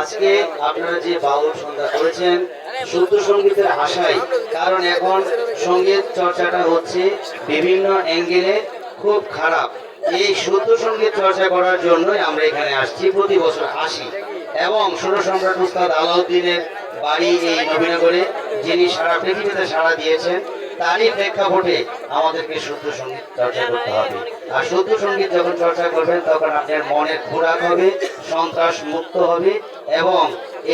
আজকে আপনারা যে বাউল সন্ধ্যা করেছেন, শুদ্ধ সঙ্গীতের আশায় কারণ এখন সংগীত চর্চাটা হচ্ছে বিভিন্ন অ্যাঙ্গেলে খুব খারাপ। এই শুদ্ধ সংগীত চর্চা করার জন্যই আমরা এখানে আসছি, প্রতি বছর আসি। এবং সুর সম্রাট উস্তাদ আলাউদ্দিনের বাড়ি এই নবীনগরে, যিনি সারা পৃথিবীতে সাড়া দিয়েছেন, তারই প্রেক্ষাপটে আমাদেরকে শুদ্ধ সংগীত চর্চা করতে হবে। আর শুদ্ধ সংগীত যখন চর্চা করবেন, তখন আপনার মনের খোরাক হবে, সন্ত্রাস মুক্ত হবে এবং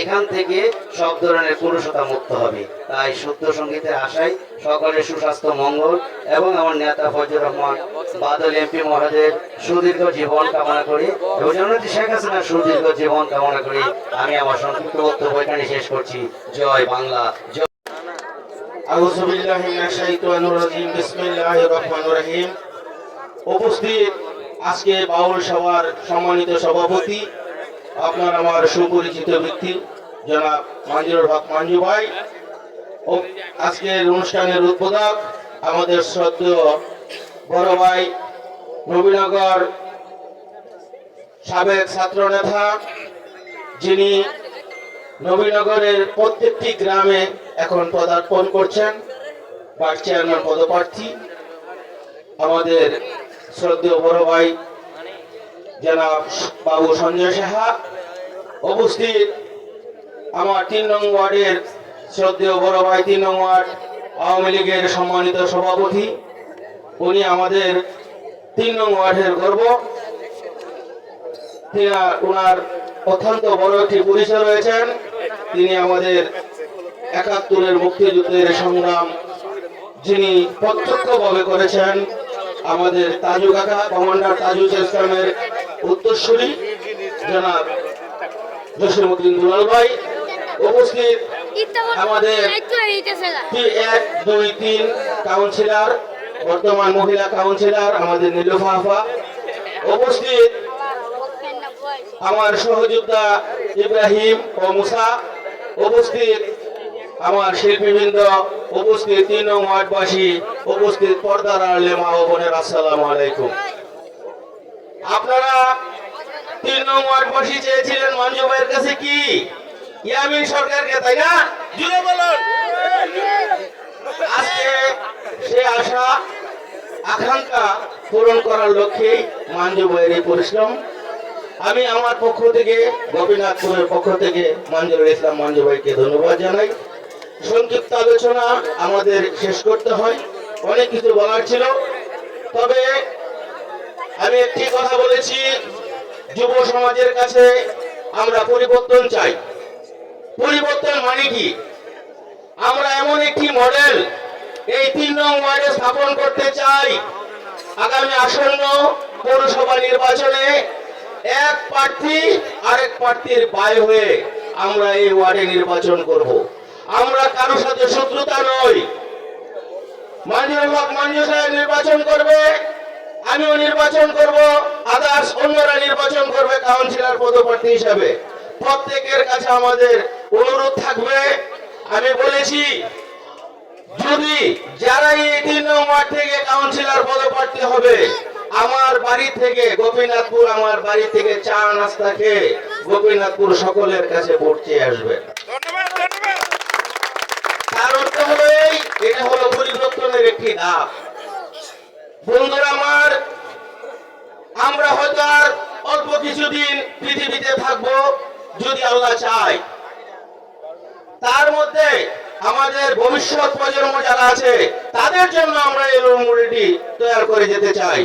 এখান থেকে সব ধরনের পুরুষতা মুক্ত হবে। তাই শুদ্ধ সঙ্গীতের আশায় সকলের সুস্বাস্থ্য, মঙ্গল এবং আমার নেতা ফজর রহমান, বাদল এমপি মহাদের সুদীর্ঘ জীবন কামনা করি এবং শেখ হাসিনার সুদীর্ঘ জীবন কামনা করি আমি আমার সংক্ষিপ্ত বক্তব্য এখানে শেষ করছি। জয় বাংলা আউযু বিল্লাহি মিনাশ শাইতানির রাজিম। বিসমিল্লাহির রহমানির রহিম। উপস্থিত আজকে বাউল সভার সম্মানিত সভাপতি, আপনার আমার সুপরিচিত ব্যক্তি, জনাব মঞ্জুরুল হক মঞ্জু ভাই। আজকের অনুষ্ঠানের উদ্বোধক আমাদের শ্রদ্ধেয় বড় ভাই, নবীনগর সাবেক ছাত্র নেতা, যিনি নবীনগরের প্রত্যেকটি গ্রামে এখন পদার্পণ করছেন ভাইস চেয়ারম্যান পদপ্রার্থী, আমাদের শ্রদ্ধেয় বড় ভাই জনাব বাবু সঞ্জয় সাহা উপস্থিত আমার তিন নং ওয়ার্ডের শ্রদ্ধেয় বড় ভাই তিন নং ওয়ার্ড আওয়ামী লীগের সম্মানিত সভাপতি। উনি আমাদের তিন নং ওয়ার্ডের গর্ব। তিনি ওনার অত্যন্ত বড় একটি পরিচয় রয়েছেন। তিনি আমাদের একাত্তরের মুক্তিযুদ্ধের সংগ্রাম যিনি প্রত্যক্ষভাবে করেছেন, আমাদের তাজু কাকা, কমান্ডার তাজুল ইসলামের উত্তরসূরি, জনাব জসিমুদ্দিন দুলাল ভাই, উপস্থিত আমাদের এক, দুই, তিন কাউন্সিলর, বর্তমান মহিলা কাউন্সিলর আমাদের নীলুফা আফা উপস্থিত আমার সহযোদ্ধা ইব্রাহিম ও মুসা, উপস্থিত আমার শিল্পীবৃন্দ উপস্থিত তিন নং ওয়ার্ডবাসী উপস্থিত পর্দার আড়লে, মা ও বোনের আসসালামু আলাইকুম। আপনারা তিন নং ওয়ার্ডবাসী চেয়েছিলেন মঞ্জু ভাইয়ের কাছে কি? ইয়ামিন সরকারকে, তাই না? জুড়ে বলুন। আজকে সে আশা, আকাঙ্ক্ষা পূরণ করার লক্ষ্যেই মঞ্জু ভাইয়ের এই পরিশ্রম। আমি আমার পক্ষ থেকে, গোপীনাথপুরের পক্ষ থেকে মঞ্জুরুল ইসলাম মঞ্জু ভাইকে ধন্যবাদ জানাই। সংক্ষিপ্ত আলোচনা আমাদের শেষ করতে হয়। অনেক কিছু বলার ছিল। তবে আমি একটি কথা বলেছি, যুব সমাজের কাছে আমরা পরিবর্তন চাই। পরিবর্তন মানে কি? আমরা এমন একটি মডেল, এই তিন নং ওয়ার্ডে স্থাপন করতে চাই। আগামী আসন্ন পৌরসভা নির্বাচনে এক প্রার্থী আরেক প্রার্থীর বাই হয়ে আমরা এই ওয়ার্ডে নির্বাচন করব। আমরা কারও সাথে শত্রুতা নই। মঞ্জুর হক মঞ্জু সাহেব নির্বাচন করবে, আমিও নির্বাচন করব আদার্স অন্যরা নির্বাচন করবে কাউন্সিলর পদপ্রার্থী হিসাবে। প্রত্যেকের কাছে আমাদের অনুরোধ থাকবে। আমি বলেছি, যদি যারা এই তিন নম্বর থেকে কাউন্সিলর পদপ্রার্থী হবে, আমার বাড়ি থেকে গোপীনাথপুর, আমার বাড়ি থেকে চা নাস্তা খেয়ে গোপীনাথপুর সকলের কাছে ভোট চেয়ে আসবে তার অর্থ হলো এই এটা হলো পরিবর্তনের একটি ধাপ। বন্ধুরা আমার, আমরা হয়তো আর অল্প কিছুদিন পৃথিবীতে থাকব যদি আল্লাহ চায়। তার মধ্যে আমাদের ভবিষ্যৎ প্রজন্ম যারা আছে, তাদের জন্য আমরা এই রুমগুলিটি তৈরি করে যেতে চাই।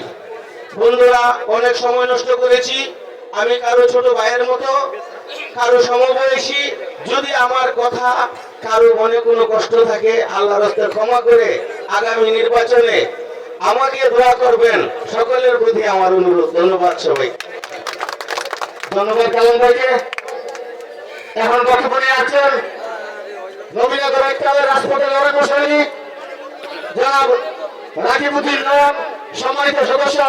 বন্ধুরা, অনেক সময় নষ্ট করেছি। আমি কারও ছোট ভাইয়ের মতো কারও সমবয়সী যদি আমার কথা কারও মনে কোনো কষ্ট থাকে আল্লাহ রাস্তায় ক্ষমা করে আগামী নির্বাচনে আমাকে দোয়া করবেন। সকলের প্রতি আমার অনুরোধ। ধন্যবাদ সবাই। ধন্যবাদ, কালাম ভাইকে। এখন বর্তমানে আছেন সম্মানিত সদস্য,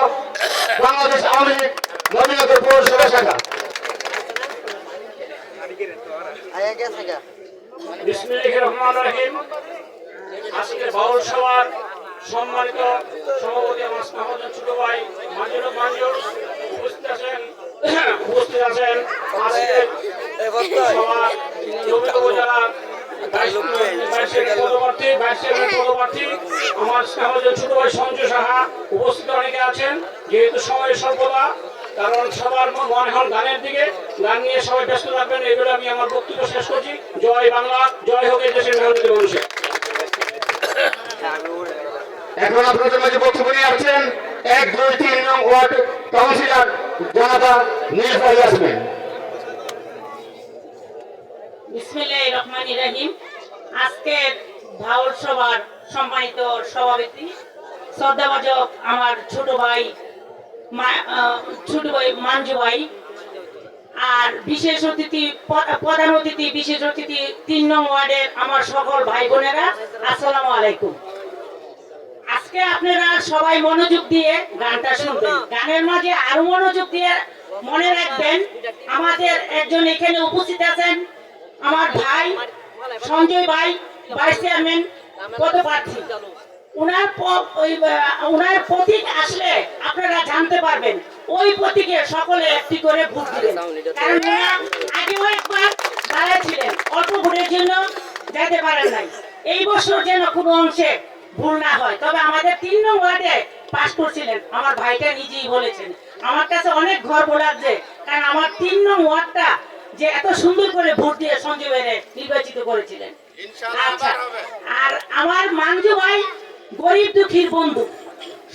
বাংলাদেশ আওয়ামী লীগ, নবীনগর পৌরসভা শাখা। সভার সম্মানিত সভাপতি ছোট ভাই মাঞ্জুর মাঞ্জুর উপস্থিত ছোট ভাই সঞ্জয় সাহা উপস্থিত অনেকে আছেন যেহেতু সময় স্বল্পতা কারণ সবার মনে হল গানের দিকে গান নিয়ে সবাই ব্যস্ত থাকবেন এই বলে আমি আমার বক্তব্য শেষ করছি। জয় বাংলা জয় হোক এই দেশের মেহনতি মানুষের। এখন আপনাদের মাঝে বক্তব্য নিয়ে আসছেন এক দুই তিন নং ওয়ার্ড কাউন্সিলর জনাবা নীলফাই আসবেন। বিসমিল্লাহ রহমান রাহিম। আজকের ভাওল সভার সম্মানিত সভাপতি শ্রদ্ধাভাজক আমার ছোট ভাই আর বিশেষ অতিথি প্রধান অতিথি, বিশেষ অতিথি তিন নং ওয়ার্ডের আমার সকল ভাই বোনেরা আলাইকুম। আজকে আপনারা সবাই মনোযোগ দিয়ে গানটা শুনবেন। গানের মাঝে আরও মনোযোগ দিয়ে মনে রাখবেন, আমাদের একজন এখানে উপস্থিত আছেন আমার ভাই, সঞ্জয় ভাই, ভাইস চেয়ারম্যান, পদপ্রার্থী। উনার প- উনার প্রতীক আসলে আপনারা জানতে পারবেন। ওই প্রতীকে সকলে একটি করে ভোট দিবেন কারণ আগেও একবার দাঁড়াচ্ছিলেন অল্প ভোটের জন্য যেতে পারেন নাই। এই বছর যেন কোনো অংশে ভুল না হয়। তবে আমাদের তিন নং ওয়ার্ডে পাস করছিলেন। আমার ভাইটা নিজেই বলেছেন। আমার কাছে অনেক গর্ব লাগছে কারণ আমার তিন নং ওয়ার্ডটা যে এত সুন্দর করে ভোট দিয়ে সঞ্জয় নির্বাচিত করেছিলেন। আচ্ছা। আর আমার মাঞ্জু ভাই গরিব দুঃখীর বন্ধু।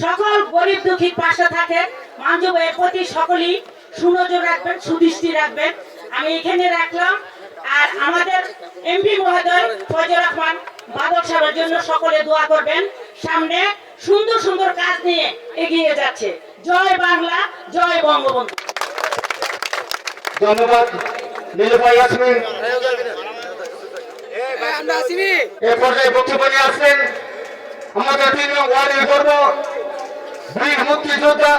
সকল গরিব দুঃখীর পাশে থাকে মাঞ্জু ভাইয়ের প্রতি সকলেই সুনজর রাখবেন সুদৃষ্টি রাখবেন। আমি এখানে রাখলাম। আর আমাদের এমপি মহোদয় ফজল রহমান বাদক সাহেবের জন্য সকলে দোয়া করবেন। সামনে সুন্দর সুন্দর কাজ নিয়ে এগিয়ে যাচ্ছে। জয় বাংলা জয় বঙ্গবন্ধু। ধন্যবাদ। নীলফাই আসবেন। এ পর্যায়ে বক্তব্য নিয়ে আসছেন আমাদের তিন ওয়ার্ডের গর্ব বীর মুক্তিযোদ্ধা,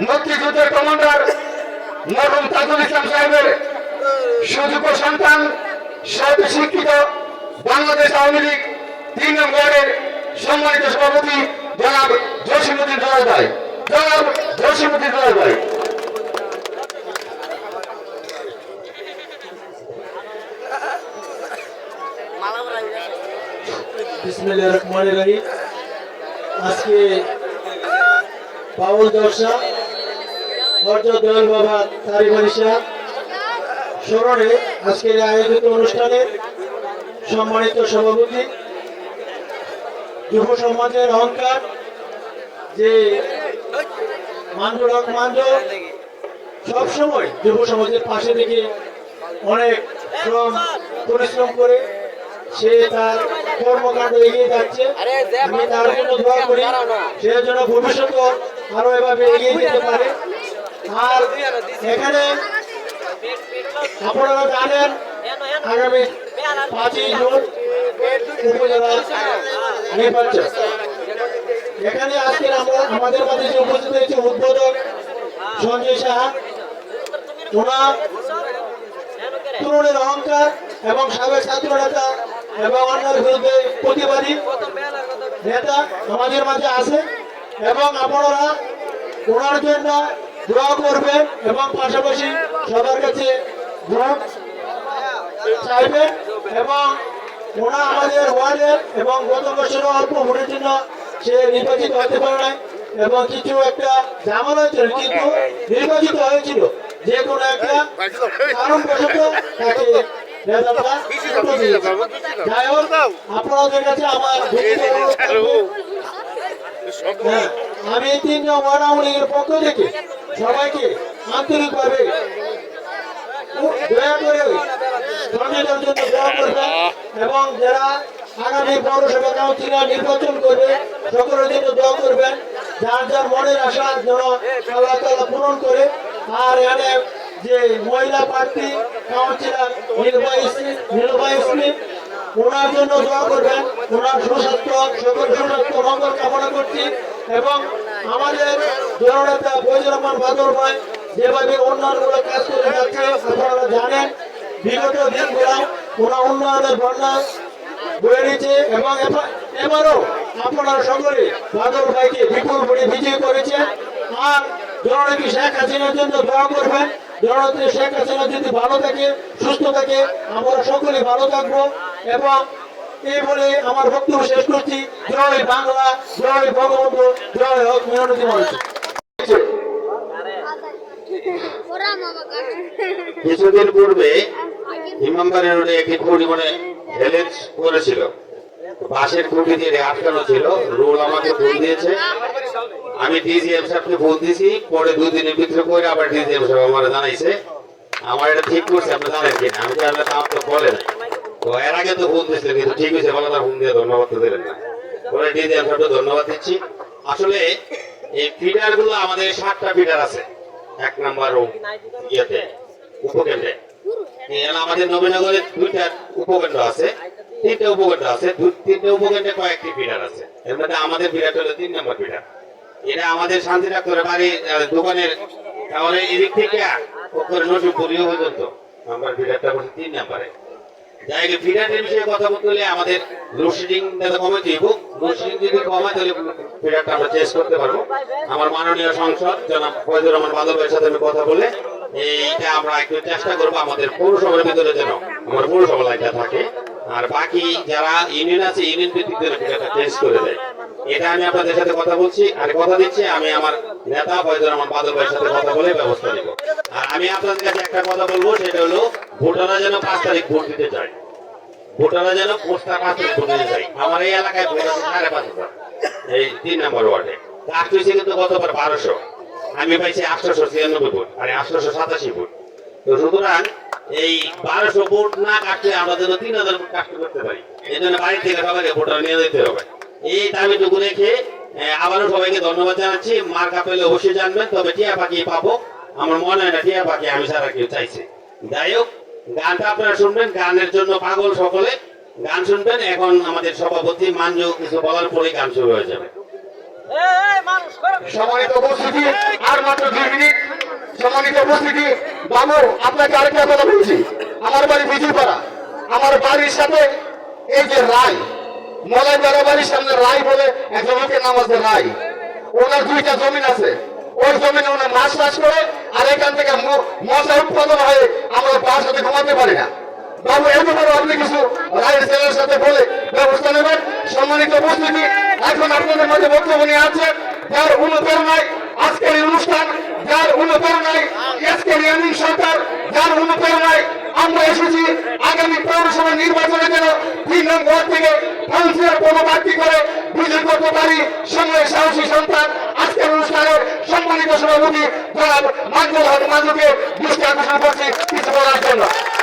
মুক্তিযুদ্ধের কমান্ডার মরহুম তাজুল ইসলাম সাহেবের সুযোগ্য সন্তান সর্ব শিক্ষিত বাংলাদেশ আওয়ামী লীগ তিন ওয়ার্ডের সম্মানিত সভাপতি জনাব জসিমুদ্দিন ভাই। জনাব জসিমুদ্দিন দলাল ভাই রহিম। আজকে বাবা স্মরণে আজকের আয়োজিত সম্মানিত সভাপতি, যুব সমাজের অহংকার, যে মাঞ্জুরক মাঞ্জ সবসময় যুব সমাজের পাশে থেকে অনেক শ্রম, পরিশ্রম করে সে তার কর্মকাণ্ড এগিয়ে যাচ্ছে। আমি তার জন্য দোয়া করি সে যেন ভবিষ্যতে আরও এভাবে এগিয়ে যেতে পারে। আর এখানে আপনারা জানেন আগামী পাঁচই জুন উপজেলা নির্বাচন। এখানে আজকে আমরা আমাদের মাঝে যে উপস্থিত হয়েছে উদ্বোধক সঞ্জয় সাহা ওনার তরুণের অহংকার এবং সাবেক ছাত্র নেতা এবং অন্যের বিরুদ্ধে প্রতিবাদী নেতা আমাদের মাঝে আছে এবং আপনারা ওনার জন্য দোয়া করবেন এবং পাশাপাশি সবার কাছে চাইবেন এবং ওনা আমাদের ওয়ার্ডের এবং গত বছর অল্প ভোটের জন্য সে নির্বাচিত হতে পারে নাই এবং কিছু একটা ঝামেলা হয়েছিল কিন্তু নির্বাচিত হয়েছিল যে কোনো একটা কারণবশত তাকে আমি এই তিন ওয়ার্ড আওয়ামী লীগের পক্ষ থেকে সবাইকে দোয়া করবেন এবং যারা আগামী পৌরসভা কাউন্সিলর নির্বাচন করবে সকলের জন্য দোয়া করবেন যার যার মনের আশা যেন আল্লাহ পূরণ করে আর এখানে যে মহিলা প্রার্থী কাউন্সিলর নির্বাহী ওনার জন্য দোয়া করবেন। ওনার সুস্বাস্থ্য সকল সুস্বাস্থ্য মঙ্গল কামনা করছি এবং আমাদের জননেতা ফৈজুর রহমান বাদর ভাই যেভাবে উন্নয়নমূলক কাজ করে যাচ্ছে, আপনারা জানেন, বিগত দিনগুলো ওরা উন্নয়নের বন্যা বয়ে নিচ্ছে এবং এবারও আপনারা সকলে বাদল ভাইকে বিপুল ভোটে বিজয়ী করেছে। আর জননেত্রী শেখ হাসিনার জন্য দোয়া করবেন। শেখ হাসিনা যদি ভালো থাকে, সুস্থ থাকে, আমরা সকলে ভালো থাকব এবং এই বলে আমার বক্তব্য শেষ করছি। জয় বাংলা, জয় জয় হোক কিছুদিন পূর্বে ইমামবাড়ি রোডে একটি মানে হেলেজ করেছিল। বাঁশের খুঁটি দিয়ে আটকানো ছিল। রোল আমাকে ফোন দিয়েছে। আমি ডিজিএম সাহেবকে ফোন দিয়েছি, পরে দুই দিনের ভিতরে করে আবার ডিজিএম সাহেব আমার জানাইছে। আমার এটা ঠিক করছে, আপনি জানেন কিনা? আমি তো আপনার আমার তো বলেন তো এর আগে তো ফোন দিয়েছিলেন কিন্তু ঠিক হয়েছে, বলে তার ফোন দিয়ে ধন্যবাদ তো দিলেন না। পরে ডিজিএম সাহেবকে ধন্যবাদ দিচ্ছি। আসলে এই ফিডারগুলো আমাদের সাতটা ফিডার আছে। এক নাম্বার ইয়েতে, উপকেন্দ্রে। আমাদের নবীনগরে দুইটা উপকেন্দ্র আছে, তিনটে উপকেন্দ্র আছে তিনটে উপকেন্দ্রে কয়েকটি ফিডার আছে। এর মধ্যে আমাদের ফিডার হলো তিন নম্বর ফিডার এটা আমাদের বাড়ির দোকানের, তাহলে এদিক থেকে কথা বলতে আমাদের চেঞ্জ করতে পারব। আমার মাননীয় সংসদ সাথে কথা বলে আমরা চেষ্টা করব আমাদের পৌরসভার ভিতরে যেন আমার পৌরসভা থাকে। আর বাকি যারা ইউনিয়ন আছে, ইউনিয়ন ভিত্তিক চেঞ্জ করে দেয়। এটা আমি আপনাদের সাথে কথা বলছি আর কথা দিচ্ছি, আমি আমার নেতা ফয়জুর রহমান বাদল ভাইয়ের সাথে কথা বলে ব্যবস্থা নিব। আর আমি আপনাদের কাছে একটা কথা বলব, সেটা হলো ভোটাররা যেন পাঁচ তারিখ ভোট দিতে যায়। ভোটাররা যেন পাঁচ তারিখ ভোট দিতে যায়। আমার এই এলাকায় ভোট আছে সাড়ে পাঁচ হাজার, এই তিন নম্বর ওয়ার্ডে। কাস্ট হয়েছে কিন্তু গতবার বারোশো। আমি পাইছি আটশোশো ছিয়ানব্বই ভোট আর আটশোশো সাতাশি ভোট। তো সুতরাং এই বারোশো ভোট না কাটলে আমরা যেন তিন হাজার ভোট কাটতে করতে পারি। এই জন্য বাড়ি থেকে সবাইকে ভোটার নিয়ে যেতে হবে। এই দাবিটুকু রেখে আবারও সবাইকে ধন্যবাদ জানাচ্ছি। মার্কা পেলে অবশ্যই জানবেন তবে টিয়া পাখি পাবো। আমার মনে হয় না টিয়া পাখি আমি সারা কেউ চাইছে। যাই হোক গানটা আপনারা শুনবেন গানের জন্য পাগল সকলে। গান শুনবেন এখন আমাদের সভাপতি মানজু কিছু বলার পরেই গান শুরু হয়ে যাবে। সম্মানিত উপস্থিতি আর মাত্র দুই মিনিট। সম্মানিত উপস্থিতি বাবু আপনাকে আরেকটা কথা বলছি। আমার বাড়ি বিজুপাড়া আমার বাড়ির সাথে এই যে রায় মলাই বেড়া সামনে রায় বলে একটা লোকের নাম আছে রায় ওনার দুইটা জমিন আছে। ওই জমিনে ওনার মাছ চাষ করে, আর এখান থেকে মশা উৎপাদন হয়ে আমরা বাসাতে ঘুমাতে পারি না। বাবু এত আপনি কিছু রায়ের সেলের সাথে বলে ব্যবস্থা নেবেন। সম্মানিত উপস্থিতি, এখন আপনাদের মাঝে বক্তব্য নিয়ে আছেন যার অনুপ্রেরণায় আজকের এই অনুষ্ঠান, যার অনুপ্রেরণায় আজকের আমিন সরকার, যার অনুপ্রেরণায় আমরা এসেছি আগামী পৌরসভা নির্বাচনে যেন তিন নম্বর থেকে কাউন্সিলর পদপ্রার্থী করে বিজয় করতে পারি, সঙ্গে সাহসী সন্তান। আজকের অনুষ্ঠানের সম্মানিত সভাপতি জনাব মাজুল হক মাজুকে দৃষ্টি আকর্ষণ করছি কিছু বলার